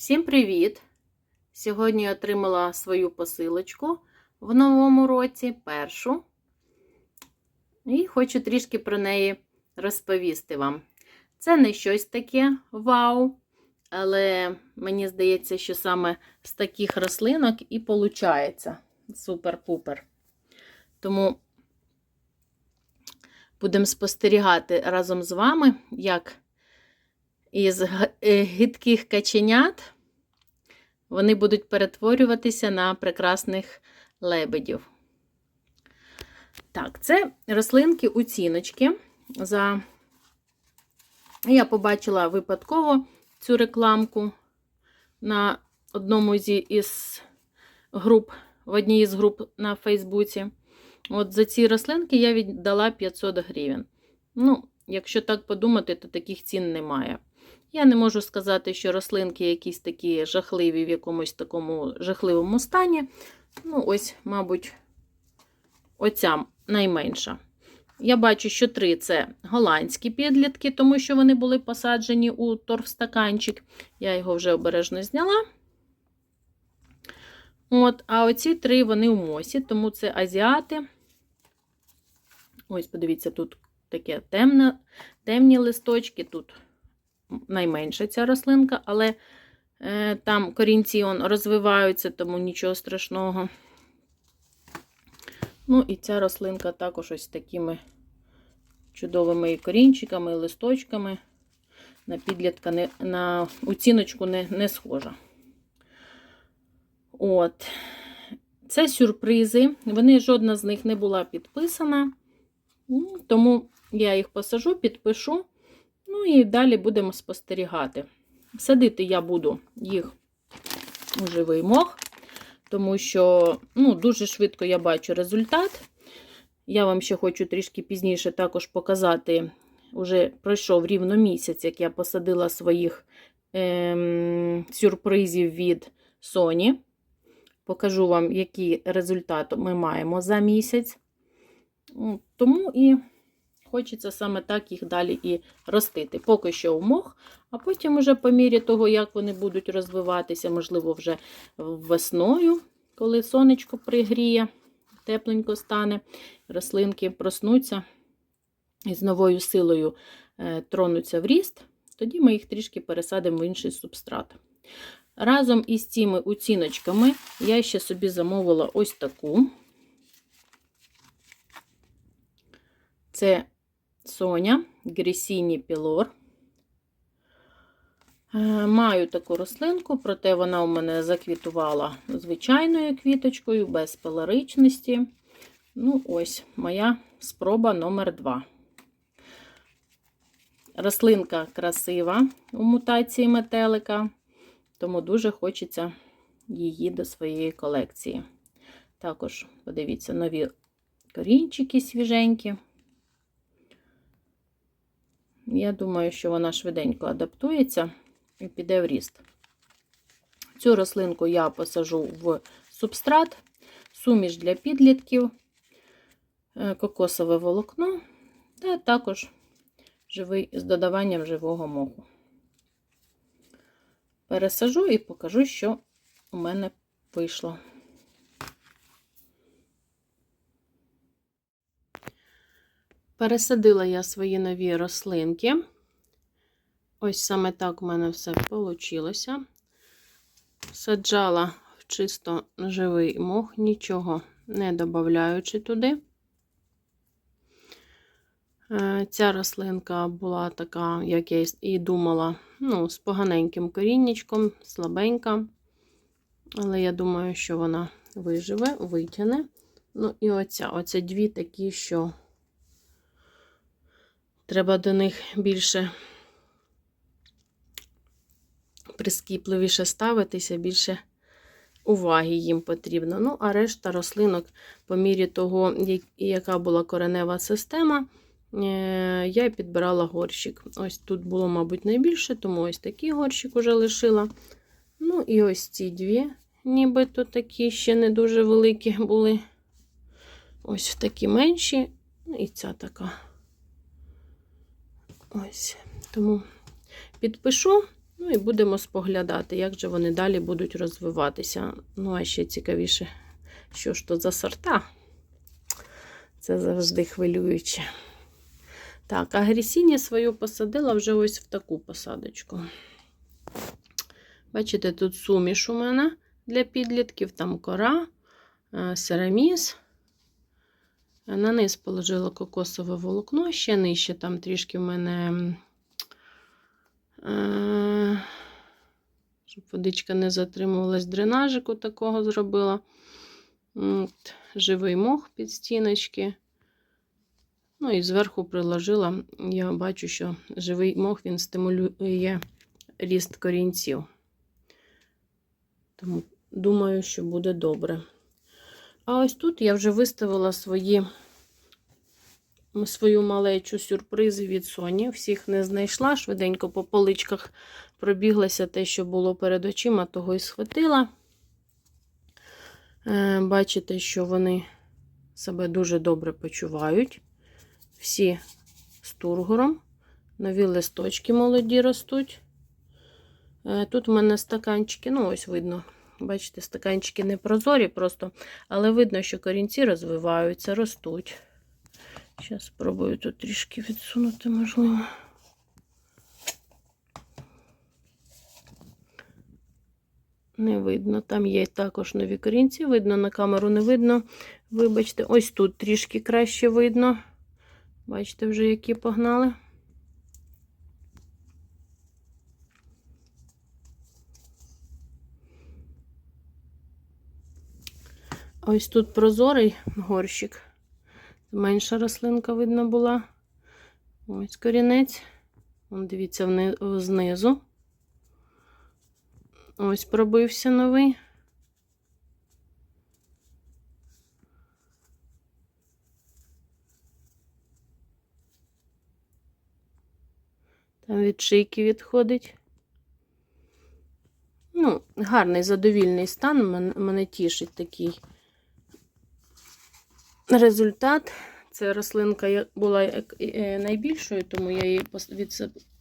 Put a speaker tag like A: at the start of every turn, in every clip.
A: Всім привіт! Сьогодні я отримала свою посилочку в новому році, першу. І хочу трішки про неї розповісти вам. Це не щось таке вау, але мені здається, що саме з таких рослинок і виходить супер-пупер. Тому будемо спостерігати разом з вами, як із е, гидких каченят вони будуть перетворюватися на прекрасних лебедів. Так, це рослинки уціночки. За... Я побачила випадково цю рекламку на одному зі із груп, в одній із груп на Фейсбуці. От за ці рослинки я віддала 500 гривень. Ну, якщо так подумати, то таких цін немає. Я не можу сказати, що рослинки якісь такі жахливі в якомусь такому жахливому стані. Ну, ось, мабуть, оця найменша. Я бачу, що три це голландські підлітки, тому що вони були посаджені у торфстаканчик. Я його вже обережно зняла. От, а оці три вони у мосі, тому це азіати. Ось, подивіться, тут таке темне, темні листочки, тут найменша ця рослинка, але е, там корінці он, розвиваються, тому нічого страшного. Ну, і ця рослинка також ось такими чудовими і корінчиками, і листочками. На підлітка, не, на оціночку не, не схожа. От. Це сюрпризи. Вони, жодна з них не була підписана. Тому я їх посажу, підпишу. Ну і далі будемо спостерігати. Садити я буду їх у живий мох, тому що ну, дуже швидко я бачу результат. Я вам ще хочу трішки пізніше також показати. Уже пройшов рівно місяць, як я посадила своїх ем, сюрпризів від Sony. Покажу вам, який результат ми маємо за місяць. Тому і хочеться саме так їх далі і ростити. Поки що у мох, а потім, уже по мірі того, як вони будуть розвиватися, можливо, вже весною, коли сонечко пригріє, тепленько стане, рослинки проснуться і з новою силою е, тронуться в ріст, тоді ми їх трішки пересадимо в інший субстрат. Разом із цими оціночками я ще собі замовила ось таку. Це Соня Грісіні Пілор. Е, Маю таку рослинку, проте вона у мене заквітувала звичайною квіточкою, без пелоричності. Ну, ось моя спроба номер 2 Рослинка красива у мутації метелика, тому дуже хочеться її до своєї колекції. Також, подивіться, нові корінчики свіженькі. Я думаю, що вона швиденько адаптується і піде в ріст. Цю рослинку я посажу в субстрат, суміш для підлітків, е, кокосове волокно, та також живий, з додаванням живого моху. Пересажу і покажу, що у мене вийшло. Пересадила я свої нові рослинки. Ось саме так у мене все вийшло. Саджала в чисто живий мох, нічого не додаючи туди. Е, Ця рослинка була така, як я і думала, ну, з поганеньким коріннячком, слабенька. Але я думаю, що вона виживе, витягне. Ну, і оця, оце дві такі, що треба до них більше прискіпливіше ставитися, більше уваги їм потрібно. Ну, а решта рослинок, по мірі того, яка була коренева система, я підбирала горщик. Ось тут було, мабуть, найбільше, тому ось такий горщик уже лишила. Ну, і ось ці дві, нібито такі ще не дуже великі були. Ось такі менші, ну, і ця така. Ось. Тому підпишу Ну і будемо споглядати, як же вони далі будуть розвиватися. Ну, а ще цікавіше, що ж то за сорта. Це завжди хвилююче. Так, агресіння свою посадила вже ось в таку посадочку. Бачите, тут суміш у мене для підлітків, там кора, е, сераміс. На низ положила кокосове волокно, ще нижче, там трішки в мене, е, щоб водичка не затримувалась, дренажику такого зробила. Живий мох під стіночки. Ну і зверху приложила, я бачу, що живий мох він стимулює ріст корінців. Тому думаю, що буде добре. А ось тут я вже виставила свої, свою малечу сюрпризи від Соні. Всіх не знайшла, швиденько по поличках пробіглася те, що було перед очима, того і схватила. Е, Бачите, що вони себе дуже добре почувають. Всі з тургором. Нові листочки молоді ростуть. Е, Тут в мене стаканчики, ну, ось видно. Бачите, стаканчики не прозорі просто, але видно, що корінці розвиваються, ростуть. Зараз спробую тут трішки відсунути, можливо. Не видно. Там є також нові корінці. Видно, на камеру не видно. Вибачте, ось тут трішки краще видно. Бачите, вже які погнали. Ось тут прозорий горщик. Менша рослинка видно була. Ось корінець. Вон, дивіться, знизу. Ось пробився новий. Там від шийки відходить. Ну, гарний задовільний стан. Мен- Мене тішить такий результат. Ця рослинка була е, найбільшою, тому я її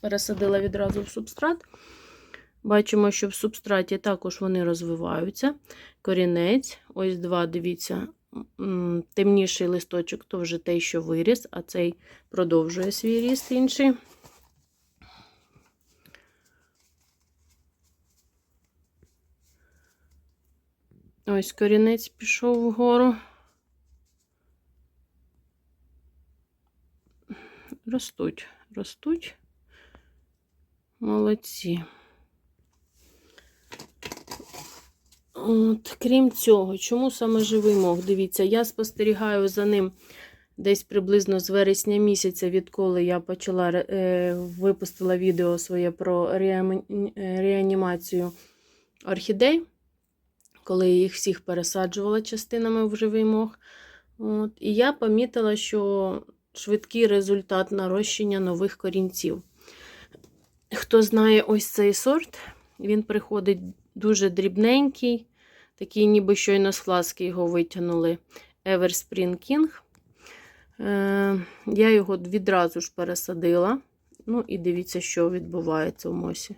A: пересадила відразу в субстрат. Бачимо, що в субстраті також вони розвиваються. Корінець, ось два, дивіться, темніший листочок то вже той, що виріс, а цей продовжує свій ріст інший. Ось корінець пішов вгору. Ростуть, ростуть. Молодці. От, крім цього, чому саме живий мох? Дивіться, я спостерігаю за ним десь приблизно з вересня місяця, відколи я почала е, випустила відео своє про реані- реанімацію орхідей, коли я їх всіх пересаджувала частинами в живий мох. От, і я помітила, що швидкий результат нарощення нових корінців. Хто знає ось цей сорт, він приходить дуже дрібненький, такий, ніби щойно з фласки його витягнули. Everspring King. Е, я його відразу ж пересадила. Ну, і дивіться, що відбувається в мосі.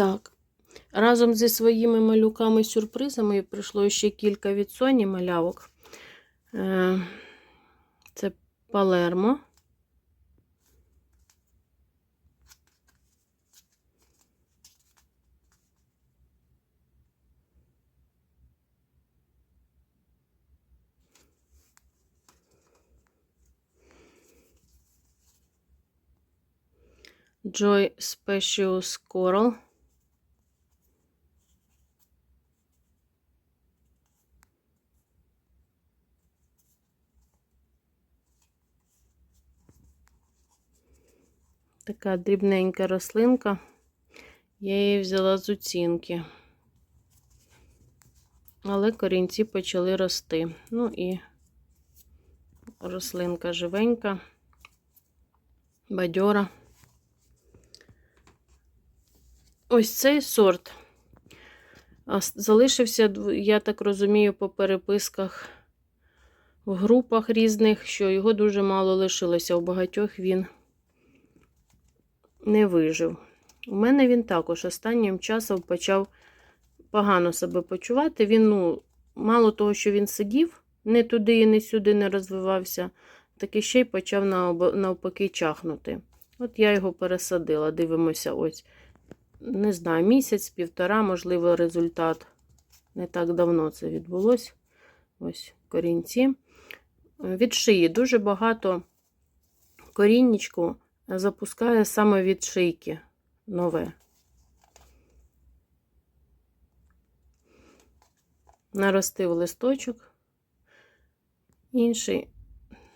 A: Так, разом зі своїми малюками-сюрпризами прийшло ще кілька від Соні малявок. Е, Це Палермо. Joy Specials Coral. Така дрібненька рослинка. Я її взяла з оцінки. Але корінці почали рости. Ну і рослинка живенька, бадьора. ось цей сорт. Залишився, я так розумію, по переписках в групах різних, що його дуже мало лишилося. У багатьох він не вижив. У мене він також останнім часом почав погано себе почувати. Він, ну, мало того, що він сидів, не туди і не сюди не розвивався, так і ще й почав навпаки чахнути. От я його пересадила. Дивимося, ось, не знаю, місяць, півтора, можливо, результат. Не так давно це відбулося. Ось корінці. Від шиї дуже багато корінничку запускає саме від шийки нове. Наростив листочок. Інший,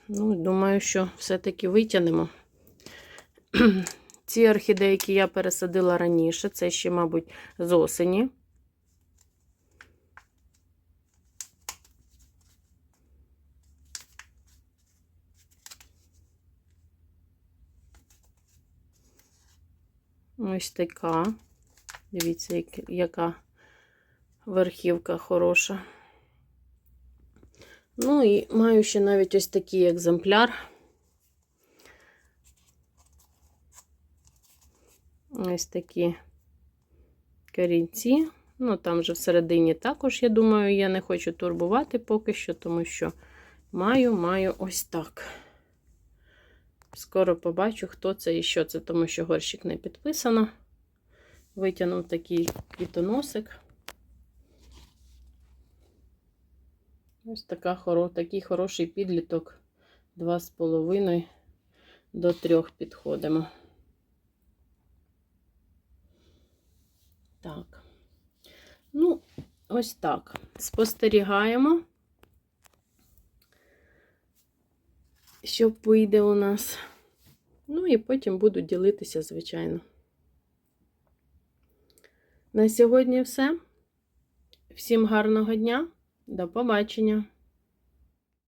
A: ну, думаю, що все-таки витягнемо. Ці орхідейки я пересадила раніше, це ще, мабуть, з осені. Ось така. Дивіться, як- яка верхівка хороша. Ну і маю ще навіть ось такий екземпляр. Ось такі корінці. Ну, там же всередині також, я думаю, я не хочу турбувати поки що, тому що маю, маю ось так. Скоро побачу, хто це і що це, тому що горщик не підписано. Витягнув такий квітоносик. Ось така, такий хороший підліток. 2,5 до 3 підходимо. Так. Ну, ось так. Спостерігаємо, що вийде у нас. Ну і потім буду ділитися, звичайно. На сьогодні все. Всім гарного дня. До побачення!